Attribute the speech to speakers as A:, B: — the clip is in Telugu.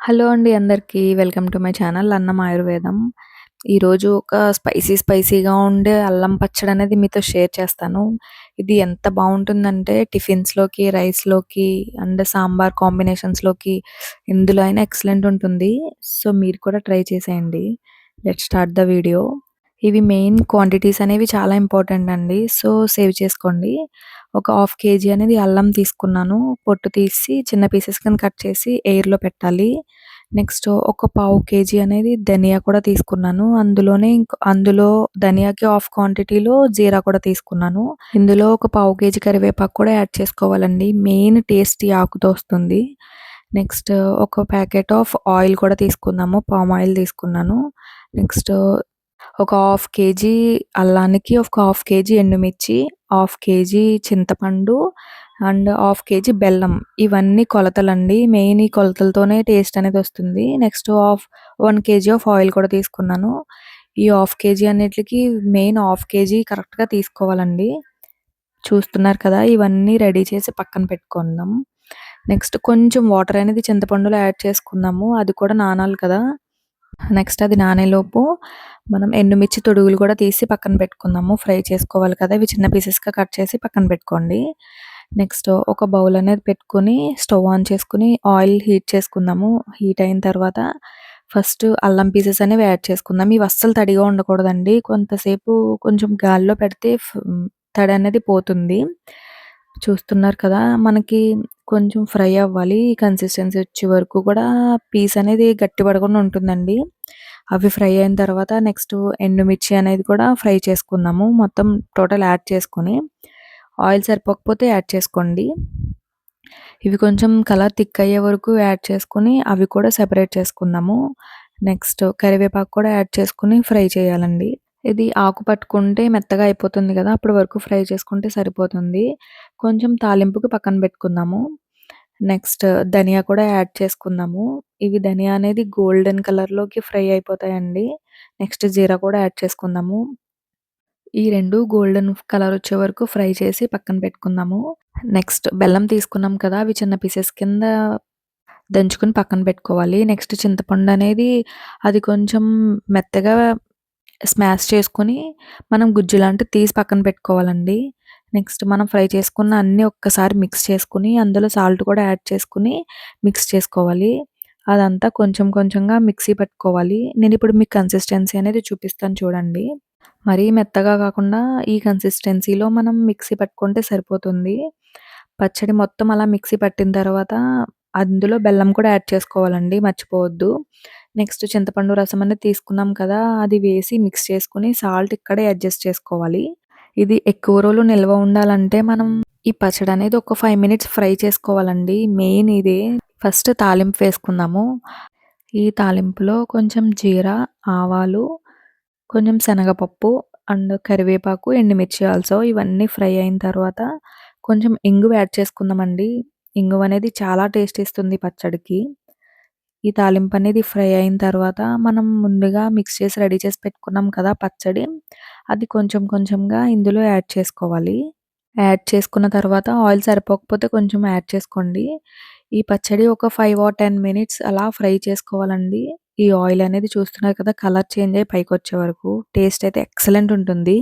A: హలో అండి అందరికీ. వెల్కమ్ టు మై ఛానల్ అన్నం ఆయుర్వేదం. ఈరోజు ఒక స్పైసీ స్పైసీగా ఉండే అల్లం పచ్చడి అనేది మీతో షేర్ చేస్తాను. ఇది ఎంత బాగుంటుందంటే టిఫిన్స్‌లోకి, రైస్‌లోకి అండ్ సాంబార్ కాంబినేషన్స్‌లోకి ఎందులో అయినా ఎక్సలెంట్ ఉంటుంది. సో, మీరు కూడా ట్రై చేసేయండి. Let start the video. ఇవి మెయిన్ క్వాంటిటీస్ అనేవి చాలా ఇంపార్టెంట్ అండి. సో, సేవ్ చేసుకోండి. ఒక హాఫ్ కేజీ అనేది అల్లం తీసుకున్నాను. పొట్టు తీసి చిన్న పీసెస్ కింద కట్ చేసి ఎయిర్‌లో పెట్టాలి. నెక్స్ట్ ఒక పావు కేజీ అనేది ధనియా కూడా తీసుకున్నాను. అందులోనే అందులో ధనియాకి హాఫ్ క్వాంటిటీలో జీరా కూడా తీసుకున్నాను. ఇందులో ఒక పావు కేజీ కరివేపాకు కూడా యాడ్ చేసుకోవాలండి. మెయిన్ టేస్ట్ ఈ ఆకుతో వస్తుంది. నెక్స్ట్ ఒక ప్యాకెట్ ఆఫ్ ఆయిల్ కూడా తీసుకుందాము. పామ్ ఆయిల్ తీసుకున్నాను. నెక్స్ట్ ఒక హాఫ్ కేజీ అల్లానికి ఒక హాఫ్ కేజీ ఎండుమిర్చి, హాఫ్ కేజీ చింతపండు అండ్ హాఫ్ కేజీ బెల్లం. ఇవన్నీ కొలతలండి. మెయిన్ ఈ కొలతలతోనే టేస్ట్ అనేది వస్తుంది. Next half 1 KG of oil కూడా తీసుకున్నాను. ఈ హాఫ్ కేజీ అన్నిట్లికి మెయిన్ హాఫ్ కేజీ కరెక్ట్‌గా తీసుకోవాలండి. చూస్తున్నారు కదా! ఇవన్నీ రెడీ చేసి పక్కన పెట్టుకుందాం. నెక్స్ట్ కొంచెం వాటర్ అనేది చింతపండులో యాడ్ చేసుకుందాము. అది కూడా నానాలి కదా! నెక్స్ట్ అది నానేలోపు మనం ఎండుమిర్చి తొడుగులు కూడా తీసి పక్కన పెట్టుకుందాము. ఫ్రై చేసుకోవాలి కదా! ఇవి చిన్న పీసెస్‌గా కట్ చేసి పక్కన పెట్టుకోండి. నెక్స్ట్ ఒక బౌల్ అనేది పెట్టుకొని స్టవ్ ఆన్ చేసుకుని ఆయిల్ హీట్ చేసుకుందాము. హీట్ అయిన తర్వాత ఫస్ట్ అల్లం పీసెస్ అనేవి యాడ్ చేసుకుందాం. ఇవి అస్సలు తడిగా ఉండకూడదండి. కొంతసేపు కొంచెం గాలిలో పెడితే తడి అనేది పోతుంది. చూస్తున్నారు కదా! మనకి కొంచెం ఫ్రై అవ్వాలి. ఈ కన్సిస్టెన్సీ వచ్చే వరకు కూడా పీస్ అనేది గట్టి పడకుండా ఉంటుందండి. అవి ఫ్రై అయిన తర్వాత నెక్స్ట్ ఎండుమిర్చి అనేది కూడా ఫ్రై చేసుకుందాము. మొత్తం టోటల్ యాడ్ చేసుకొని ఆయిల్ సరిపోకపోతే యాడ్ చేసుకోండి. ఇవి కొంచెం కలర్ థిక్ అయ్యే వరకు యాడ్ చేసుకొని అవి కూడా సెపరేట్ చేసుకుందాము. నెక్స్ట్ కరివేపాకు కూడా యాడ్ చేసుకొని ఫ్రై చేయాలండి. ఇది ఆకు పట్టుకుంటే మెత్తగా అయిపోతుంది కదా! అప్పటి వరకు ఫ్రై చేసుకుంటే సరిపోతుంది. కొంచెం తాలింపుకి పక్కన పెట్టుకుందాము. నెక్స్ట్ ధనియా కూడా యాడ్ చేసుకుందాము. ఇవి ధనియా అనేది గోల్డెన్ కలర్‌లోకి ఫ్రై అయిపోతాయండి. నెక్స్ట్ జీరా కూడా యాడ్ చేసుకుందాము. ఈ 2 గోల్డెన్ కలర్ వచ్చే వరకు ఫ్రై చేసి పక్కన పెట్టుకుందాము. నెక్స్ట్ బెల్లం తీసుకున్నాం కదా! అవి చిన్న పీసెస్ కింద దంచుకొని పక్కన పెట్టుకోవాలి. నెక్స్ట్ చింతపండు అనేది అది కొంచెం మెత్తగా స్మాష్ చేసుకొని మనం గుజ్జు లాంటిది తీసి పక్కన పెట్టుకోవాలండి. నెక్స్ట్ మనం ఫ్రై చేసుకున్న అన్నీ ఒక్కసారి మిక్స్ చేసుకుని అందులో సాల్ట్ కూడా యాడ్ చేసుకుని మిక్స్ చేసుకోవాలి. అదంతా కొంచెం కొంచెంగా మిక్సీ పట్టుకోవాలి. నేను ఇప్పుడు మీకు కన్సిస్టెన్సీ అనేది చూపిస్తాను చూడండి. మరీ మెత్తగా కాకుండా ఈ కన్సిస్టెన్సీలో మనం మిక్సీ పట్టుకుంటే సరిపోతుంది. పచ్చడి మొత్తం అలా మిక్సీ పట్టిన తర్వాత అందులో బెల్లం కూడా యాడ్ చేసుకోవాలండి. మర్చిపోవద్దు. నెక్స్ట్ చింతపండు రసం అనేది తీసుకున్నాం కదా! అది వేసి మిక్స్ చేసుకుని సాల్ట్ ఇక్కడే అడ్జస్ట్ చేసుకోవాలి. ఇది ఎక్కువ రోజులు నిల్వ ఉండాలంటే మనం ఈ పచ్చడి అనేది ఒక ఫైవ్ మినిట్స్ ఫ్రై చేసుకోవాలండి. మెయిన్ ఇదే. ఫస్ట్ తాలింపు వేసుకుందాము. ఈ తాలింపులో కొంచెం జీరా, ఆవాలు, కొంచెం శనగపప్పు అండ్ కరివేపాకు, ఎండుమిర్చి ఆల్సో ఇవన్నీ ఫ్రై అయిన తర్వాత కొంచెం ఇంగువ యాడ్ చేసుకుందామండి. ఇంగువ అనేది చాలా టేస్ట్ ఇస్తుంది పచ్చడికి. ఈ తాలింపు అనేది ఫ్రై అయిన తర్వాత మనం ముందుగా మిక్స్ చేసి రెడీ చేసి పెట్టుకున్నాం కదా పచ్చడి. అది కొంచెం కొంచెంగా ఇందులో యాడ్ చేసుకోవాలి. యాడ్ చేసుకున్న తర్వాత ఆయిల్ సరిపోకపోతే కొంచెం యాడ్ చేసుకోండి. ఈ పచ్చడి ఒక ఫైవ్ ఆర్ 10 మినిట్స్ అలా ఫ్రై చేసుకోవాలండి. ఈ ఆయిల్ అనేది చూస్తున్నారు కదా! కలర్ చేంజ్ అయ్యి పైకొచ్చే వరకు. టేస్ట్ అయితే ఎక్సలెంట్ ఉంటుంది.